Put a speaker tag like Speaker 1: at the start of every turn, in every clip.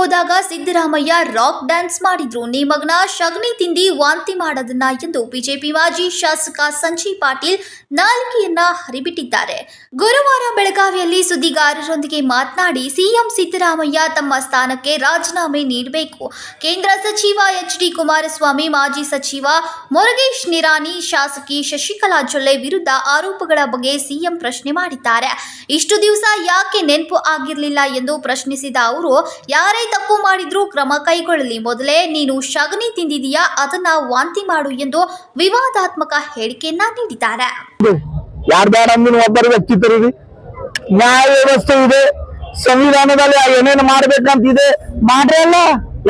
Speaker 1: ಹೋದಾಗ Siddaramaiah rock dance ಮಾಡಿದ್ರು. ನೇಮಗ್ನ ಶಗ್ನಿ ತಿಂದಿ ವಾಂತಿ ಮಾಡೋದನ್ನ ಎಂದು ಬಿಜೆಪಿ ಮಾಜಿ ಶಾಸಕ ಸಂಜಯ್ ಪಾಟೀಲ್ ನಾಲಿಗೆಯನ್ನ ಹರಿಬಿಟ್ಟಿದ್ದಾರೆ. ಗುರುವಾರ ಬೆಳಗಾವಿಯಲ್ಲಿ ಸುದ್ದಿಗಾರರೊಂದಿಗೆ ಮಾತನಾಡಿ ಸಿಎಂ ಸಿದ್ದರಾಮಯ್ಯ ತಮ್ಮ ಸ್ಥಾನಕ್ಕೆ ರಾಜೀನಾಮೆ ನೀಡಬೇಕು. ಕೇಂದ್ರ ಸಚಿವ ಎಚ್ ಡಿ ಕುಮಾರಸ್ವಾಮಿ, ಮಾಜಿ ಸಚಿವ ಮುರುಗೇಶ್ ನಿರಾನಿ ಶಾಸಕಿ ಶಶಿಕಲಾ ಜೊಲ್ಲೆ ವಿರುದ್ಧ ಆರೋಪಗಳ ಬಗ್ಗೆ ಸಿಎಂ ಪ್ರಶ್ನೆ ಮಾಡಿದ್ದಾರೆ. ಇಷ್ಟು ದಿವಸ ಯಾಕೆ ನೆನಪು ಆಗಿರಲಿಲ್ಲ ಎಂದು ಪ್ರಶ್ನಿಸಿದ ಅವರು, ಯಾರೇ ತಪ್ಪು ಮಾಡಿದ್ರೂ ಕ್ರಮ ಕೈಗೊಳ್ಳಲಿ. ಮೊದಲೇ ನೀನು ಶಗನಿ ತಿಂದಿದೀಯಾ? ಅದನ್ನ ವಾಂತಿ ಮಾಡು ಎಂದು ವಿವಾದಾತ್ಮಕ ಹೇಳಿಕೆಯನ್ನ ನೀಡಿದ್ದಾರೆ.
Speaker 2: ಒಬ್ಬರು ವ್ಯಕ್ತಿ ನ್ಯಾಯ ವ್ಯವಸ್ಥೆ ಇದೆ. ಸಂವಿಧಾನದಲ್ಲಿ ಏನೇನು ಮಾಡ್ಬೇಕಂತಿದೆ ಮಾಡ್ರಿ ಅಲ್ಲ.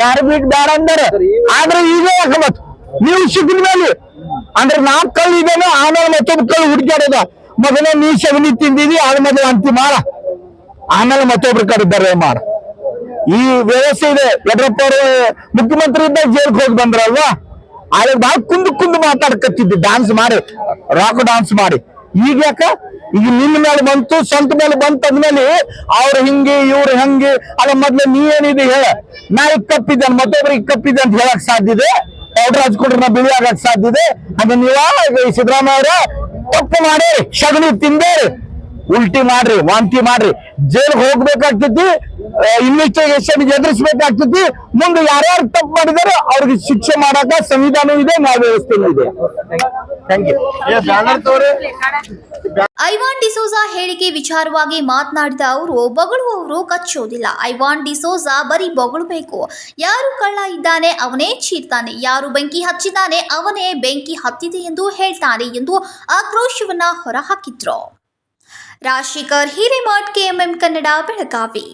Speaker 2: ಯಾರು ಬಿಟ್ಟು ಬೇಡ ಅಂದಾರೆ. ಆದ್ರೆ ಈಗ ಯಾಕಂಬತ್ ನೀವು ಸಿಕ್ಕಿದ ಮೇಲೆ. ಅಂದ್ರೆ ನಾವ್ ಕಲ್ಲು ಇದೇನೋ ಆಮೇಲೆ ಮತ್ತೊಬ್ಬ ಕಲ್ಲು ಹುಡುಕಾಡೋದ ಮೊದಲೇ ನೀ ಸಗಣಿ ತಿಂದಿದಿ, ಆದ್ಮೇಲೆ ಅಂತಿ ಮಾಡ. ಆಮೇಲೆ ಮತ್ತೊಬ್ರು ಕಡೆ ಬರ್ರೆ ಮಾಡ. ಈ ವ್ಯವಸ್ಥೆ ಇದೆ. ಯಡಿಯೂರಪ್ಪ ಅವರು ಮುಖ್ಯಮಂತ್ರಿ ಇದ್ದಾಗ ಜೈಲ್ಗೆ ಹೋಗಿ ಬಂದ್ರಲ್ವಾ? ಆಗ ಬಾಳ ಕುಂದು ಕುಂದು ಮಾತಾಡ್ಕತ್ತಿದ್ದೆ ಡಾನ್ಸ್ ಮಾಡಿ ರಾಕ್ ಡಾನ್ಸ್ ಮಾಡಿ. ಈಗ ಯಾಕ? ಈಗ ನಿನ್ನ ಮೇಲೆ ಬಂತು, ಸ್ವಂತ ಮೇಲೆ ಬಂತು ಅಂದ್ಮೇಲೆ ಅವ್ರು ಹಿಂಗೆ, ಇವ್ರು ಹಂಗೆ, ಅಲ್ಲ ಮೊದ್ಲು ನೀ ಏನಿದೆ ಹೇಳ. ನಾ ಈಗ ಕಪ್ಪಿದ್ದೆ ಮತ್ತೊಬ್ರಿಗೆ ಕಪ್ಪಿದ್ದೆ ಅಂತ ಹೇಳಕ್ ಸಾಧ್ಯ ಇದೆ. ಪೌಡರ್ ಹಚ್ಕೊಂಡ್ರೆ ನಾ ಬಿಳಿ ಆಗಕ್ ಸಾಧ್ಯ ಇದೆ. ಅದು ಸಿದ್ದರಾಮಯ್ಯ ಅವರ ತಪ್ಪು ಮಾಡಿ, ಸಗಣಿ ತಿಂದೇರಿ. ಉಲ್ಟಿ ಮಾಡ್ರಿ ವಾಂತಿ ಮಾಡ್ರಿ. ಜೈಲ್ ಹೋಗ್ಬೇಕಾಗ್ತೈತಿ ಇನ್ವೆಸ್ಟಿಗೇಷನ್ ಎದುರಿಸ್ಬೇಕಾಗ್ತೈತಿ. ಮುಂದೆ ಯಾರ್ಯಾರು ತಪ್ಪು ಮಾಡಿದಾರೆ ಅವ್ರಿಗೆ ಶಿಕ್ಷೆ ಮಾಡಾಕ ಸಂವಿಧಾನ ಇದೆ ನ್ಯಾಯ ವ್ಯವಸ್ಥೆನೂ ಇದೆ. ಥ್ಯಾಂಕ್ ಯು
Speaker 1: ಐವಾನ್ ಡಿಸೋಜಾ ಹೇಳಿಕೆ ವಿಚಾರವಾಗಿ ಮಾತನಾಡಿದ ಅವರು ಬಗಳುವವರು ಕಚ್ಚೋದಿಲ್ಲ. ಐವಾನ್ ಡಿಸೋಜಾ ಬರೀ ಬೊಗಳಬೇಕು. ಯಾರು ಕಳ್ಳ ಇದ್ದಾನೆ ಅವನೇ ಚೀರ್ತಾನೆ. ಯಾರು ಬೆಂಕಿ ಹಚ್ಚಿದ್ದಾನೆ ಅವನೇ ಬೆಂಕಿ ಹತ್ತಿದೆ ಎಂದು ಹೇಳ್ತಾನೆ ಎಂದು ಆಕ್ರೋಶವನ್ನ ಹೊರಹಾಕಿದ್ರು. राशिकर ही के एम कन्नडा बेलगावी।